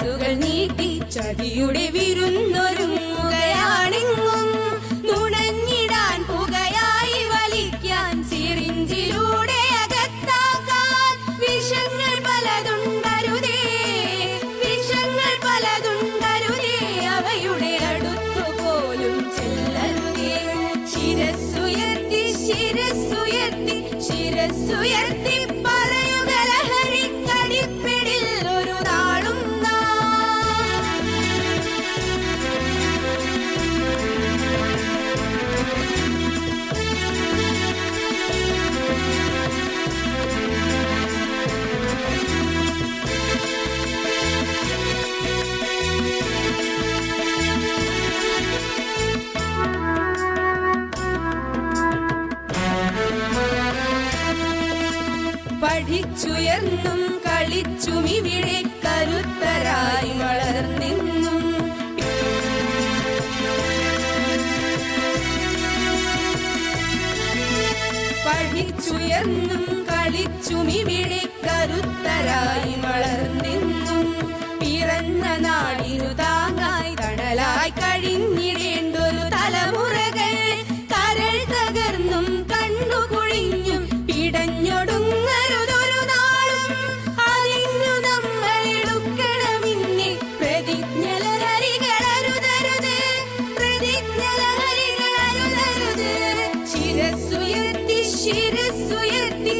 ഗ്ലാസുകൾ നീട്ടി ചതിയുടെ വിരുന്നൊരുങ്ങുകയാണെങ്ങും. നുണഞ്ഞിടാൻ പുകയായി വലിക്കാൻ സിറിഞ്ചിലൂടെ അകത്താക്കാൻ വിഷങ്ങൾ പലതുണ്ടരുതേ വിഷങ്ങൾ പലതുണ്ടരുതേ അവയുടെ അടുത്തു പോലും ചെല്ലരുതേ. ശിരസ്സുയർത്തി ശിരസ്സുയർത്തി ശിരസ്സുയർത്തി പറയുക പഠിച്ചുയർന്നും കളിച്ചുമിവിടെ കരുത്തരായി വളർന്നിന്നും. പഠിച്ചുയർന്നും കളിച്ചുമിവിടെ കരുത്തരായി വളർന്നിന്നും. പിറന്ന നാടിനു ശിരസ്സുയർത്തി